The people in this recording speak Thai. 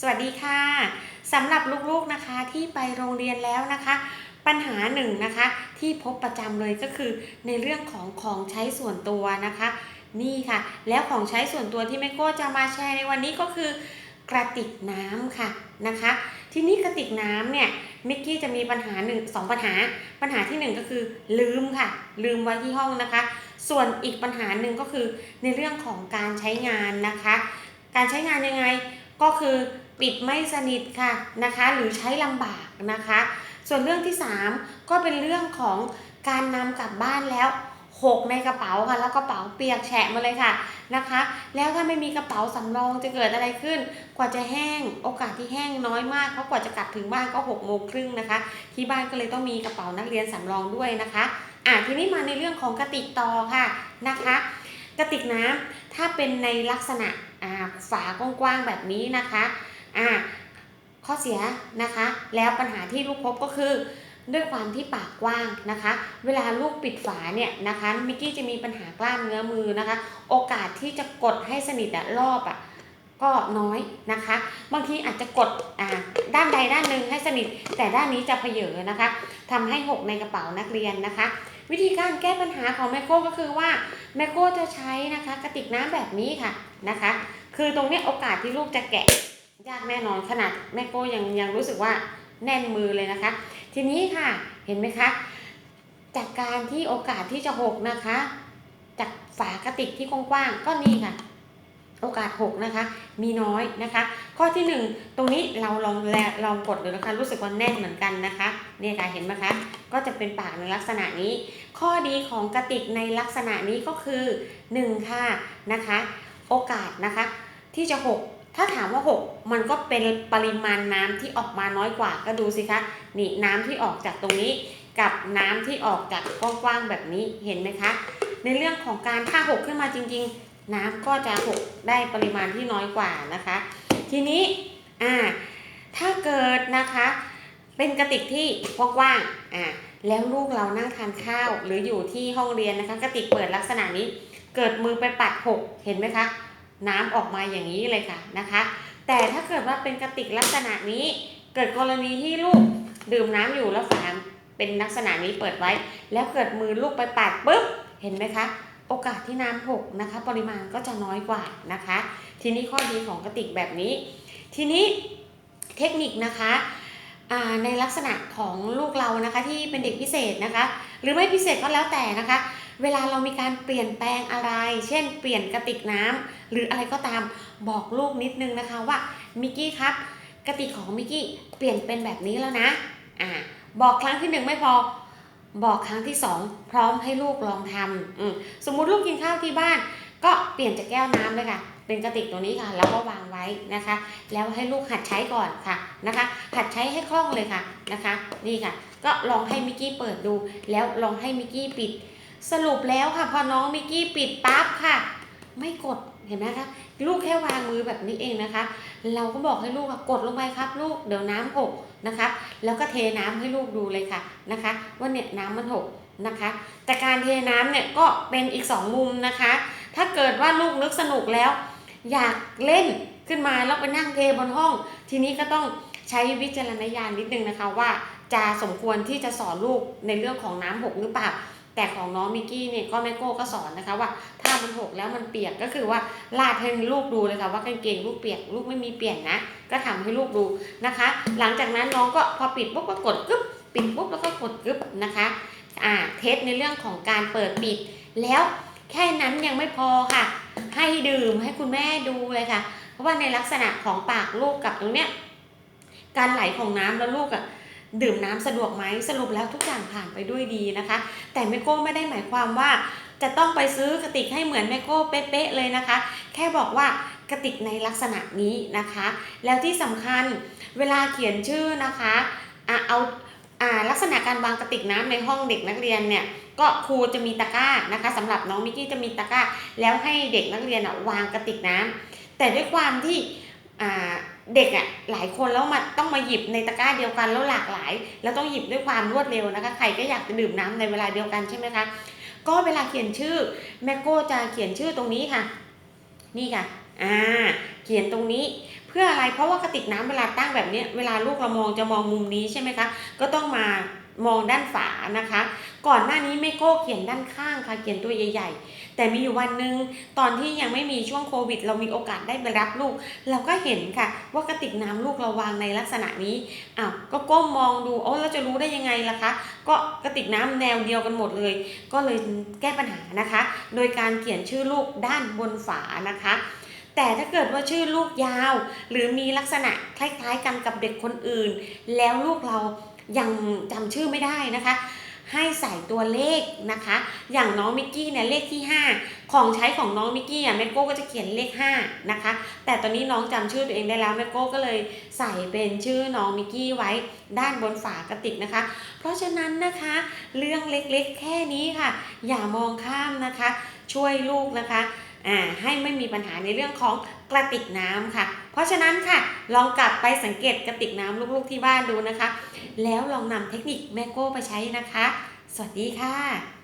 สวัสดีค่ะสำหรับลูกๆนะคะที่ไปโรงเรียนแล้วนะคะ ปัญหาหนึ่งนะคะ ที่พบประจำเลยก็คือในเรื่องของของใช้ส่วนตัวนะคะ นี่ค่ะ แล้วของใช้ส่วนตัวที่แม่โก้จะมาแชร์ในวันนี้ก็คือกระติกน้ำค่ะนะคะ ทีนี้กระติกน้ำเนี่ยมิกกี้จะมีปัญหาหนึ่งสองปัญหา ปัญหาที่หนึ่งก็คือลืมค่ะ ลืมไว้ที่ห้องนะคะ ส่วนอีกปัญหาหนึ่งก็คือในเรื่องของการใช้งานนะคะ การใช้งานยังไงก็คือ ปิดไม่สนิทค่ะนะคะ หรือใช้ลำบากนะคะ ส่วนเรื่องที่ 3 ก็เป็นเรื่องของการนำกลับบ้านแล้วหกในกระเป๋าค่ะ แล้วกระเป๋าเปียกแฉะมาเลยค่ะนะคะ แล้วถ้าไม่มีกระเป๋าสำรองจะเกิดอะไรขึ้น กว่าจะแห้งโอกาสที่แห้งน้อยมากเพราะกว่าจะกลับถึงบ้านก็6กโมงครึ่งนะคะ ที่บ้านก็เลยต้องมีกระเป๋านักเรียนสำรองด้วยนะคะอะทีนี้มาในเรื่องของกระติกต่อค่ะนะคะกระติกน้ำถ้าเป็นในลักษณะอ่าฝากว้างๆแบบนี้นะคะ อ่าข้อเสียนะคะแล้วปัญหาที่ลูกพบก็คือด้วยความที่ปากกว้างนะคะ เวลาลูกปิดฝาเนี่ยนะคะมิกกี้จะมีปัญหากล้ามเนื้อมือนะคะ โอกาสที่จะกดให้สนิทอะรอบอะก็น้อยนะคะ บางทีอาจจะกดอ่าด้านใดด้านหนึ่งให้สนิท แต่ด้านนี้จะเพเยอนะคะทำให้หกในกระเป๋านักเรียนนะคะ วิธีการแก้ปัญหาของแมโก้ก็คือว่าแมโก้จะใช้นะคะกระติกน้ำแบบนี้ค่ะนะคะ คือตรงนี้โอกาสที่ลูกจะแกะ ยากแน่นอนขนาดแม่โก้ยังยังรู้สึกว่าแน่นมือเลยนะคะ ทีนี้ค่ะเห็นไหมคะ จากการที่โอกาสที่จะหกนะคะ จากฝากระติกที่กว้างๆก็นี่ค่ะ โอกาสหกนะคะ มีน้อยนะคะ ข้อที่หนึ่งตรงนี้เราลองแลลองกดดูนะคะ รู้สึกว่าแน่นเหมือนกันนะคะเนี่ยค่ะเห็นไหมคะ ก็จะเป็นปากในลักษณะนี้ ข้อดีของกระติกในลักษณะนี้ก็คือ1ค่ะนะคะ โอกาสนะคะ ที่จะหก ถ้าถามว่าหกมันก็เป็นปริมาณน้ำที่ออกมาน้อยกว่าก็ดูสิคะนี่น้ำที่ออกจากตรงนี้กับน้ำที่ออกจากกว้างๆแบบนี้เห็นไหมคะ ในเรื่องของการถ้าหกขึ้นมาจริง ๆ น้ำก็จะหกได้ปริมาณที่น้อยกว่านะคะ ทีนี้อ่าถ้าเกิดนะคะเป็นกระติกที่กว้างๆอ่าแล้วลูกเรานั่งทานข้าวหรืออยู่ที่ห้องเรียนนะคะกระติกเปิดลักษณะนี้ เกิดมือไปปัดหกเห็นไหมคะ น้ำออกมาอย่างนี้เลยค่ะนะคะ แต่ถ้าเกิดว่าเป็นกระติกลักษณะนี้ เกิดกรณีที่ลูกดื่มน้ำอยู่แล้วฝาเป็นลักษณะนี้เปิดไว้ แล้วเกิดมือลูกไปปัดปุ๊บเห็นไหมคะ โอกาสที่น้ำหกนะคะ ปริมาณก็จะน้อยกว่านะคะ ทีนี้ข้อดีของกระติกแบบนี้ ทีนี้เทคนิคนะคะในลักษณะของลูกเรานะคะที่เป็นเด็กพิเศษนะคะ หรือไม่พิเศษก็แล้วแต่นะคะ เวลาเรามีการเปลี่ยนแปลงอะไร เช่น เปลี่ยนกระติกน้ำหรืออะไรก็ตามบอกลูกนิดนึงนะคะว่ามิกกี้ครับกระติกของมิกกี้เปลี่ยนเป็นแบบนี้แล้วนะอ่าบอกครั้งที่หนึ่งไม่พอบอกครั้งที่สองพร้อมให้ลูกลองทำอืมสมมุติลูกกินข้าวที่บ้าน ก็เปลี่ยนจากแก้วน้ำเลยค่ะเป็นกระติกตัวนี้ค่ะแล้วก็วางไว้นะคะ แล้วให้ลูกหัดใช้ก่อนค่ะนะคะ หัดใช้ให้คล่องเลยค่ะนะคะ นี่ค่ะ ก็ลองให้มิกกี้เปิดดู แล้วลองให้มิกกี้ปิด สรุปแล้วค่ะ พอน้องมิกกี้ปิดปั๊บค่ะ ไม่กดเห็นไหมคะลูกแค่วางมือแบบนี้เองนะคะ เราก็บอกให้ลูกกดลงไปครับ ลูกเดี๋ยวน้ำหกนะคะ แล้วก็เทน้ำให้ลูกดูเลยค่ะนะคะ ว่าเนี่ยน้ำมันหกนะคะ แต่การเทน้ำเนี่ยก็เป็นอีกสองมุมนะคะ ถ้าเกิดว่าลูกนึกสนุกแล้ว อยากเล่นขึ้นมาแล้วไปนั่งเทบนห้อง ทีนี้ก็ต้องใช้วิจารณญาณนิดนึงนะคะว่าจะสมควรที่จะสอนลูกในเรื่องของน้ำหกหรือเปล่า แต่ของน้องมิกกี้เนี่ยก็แม่โก้ก็สอนนะคะว่า ถ้ามันหกแล้วมันเปียกก็คือว่าลาดให้ลูกดูเลยค่ะว่ากางเกงลูกเปียกลูกไม่มีเปลี่ยนนะ ก็ทำให้ลูกดูนะคะ หลังจากนั้นน้องก็พอปิดปุ๊บก็กดกึ๊บปิดปุ๊บแล้วก็กดกึ๊บนะคะอ่าเทสในเรื่องของการเปิดปิด แล้วแค่นั้นยังไม่พอค่ะ ให้ดื่มให้คุณแม่ดูเลยค่ะ เพราะว่าในลักษณะของปากลูกกับตรงเนี้ยการไหลของน้ำแล้วลูกอะ ดื่มน้ำสะดวกไหมสรุปแล้วทุกอย่างผ่านไปด้วยดีนะคะ แต่แมโก้ไม่ได้หมายความว่า จะต้องไปซื้อกระติกให้เหมือนแมโก้เป๊ะๆเลยนะคะ แค่บอกว่ากระติกในลักษณะนี้นะคะ แล้วที่สำคัญเวลาเขียนชื่อนะคะอะเอาอ่าลักษณะการวางกระติกน้ำในห้องเด็กนักเรียนเนี่ยก็ครูจะมีตะกร้านะคะสำหรับน้องมิกกี้จะมีตะกร้า แล้วให้เด็กนักเรียนวางกระติกน้ำแต่ด้วยความที่อ่า เด็กอะหลายคนแล้วมาต้องมาหยิบในตะกร้าเดียวกันแล้วหลากหลาย แล้วต้องหยิบด้วยความรวดเร็วนะคะ ใครก็อยากจะดื่มน้ำในเวลาเดียวกันใช่ไหมคะก็เวลาเขียนชื่อแม่โก้จะเขียนชื่อตรงนี้ค่ะ นี่ค่ะอ่าเขียนตรงนี้เพื่ออะไรเพราะว่ากระติกน้ำเวลาตั้งแบบนี้เวลาลูกเรามองจะมองมุมนี้ใช่ไหมคะก็ต้องมา มองด้านฝานะคะ ก่อนหน้านี้แม่โก้เขียนด้านข้างค่ะเขียนตัวใหญ่ ๆ แต่มีอยู่วันหนึ่งตอนที่ยังไม่มีช่วงโควิด เรามีโอกาสได้ไปรับลูก เราก็เห็นค่ะ ว่ากระติกน้ำลูกเราวางในลักษณะนี้อ้าวก็ก้มมองดูโอ้เราจะรู้ได้ยังไงล่ะคะก็กระติกน้ำแนวเดียวกันหมดเลย ก็เลยแก้ปัญหานะคะ โดยการเขียนชื่อลูกด้านบนฝานะคะแต่ถ้าเกิดว่าชื่อลูกยาว หรือมีลักษณะคล้ายๆกันกับเด็กคนอื่น แล้วลูกเรา ยังจำชื่อไม่ได้นะคะ ให้ใส่ตัวเลขนะคะ อย่างน้องมิกกี้เนี่ยเลขที่ 5 ของใช้ของน้องมิกกี้อะแม่โก้ก็จะเขียนเลข5นะคะ แต่ตอนนี้น้องจำชื่อตัวเองได้แล้วแม่โก้ก็เลยใส่เป็นชื่อน้องมิกกี้ไว้ด้านบนฝากระติกนะคะ เพราะฉะนั้นนะคะ เรื่องเล็กๆ แค่นี้ค่ะ อย่ามองข้ามนะคะ ช่วยลูกนะคะ ให้ไม่มีปัญหาในเรื่องของกระติกน้ำค่ะ เพราะฉะนั้นค่ะลองกลับไปสังเกตกระติกน้ำลูกๆที่บ้านดูนะคะ แล้วลองนำเทคนิคแม่โก้ไปใช้นะคะ สวัสดีค่ะ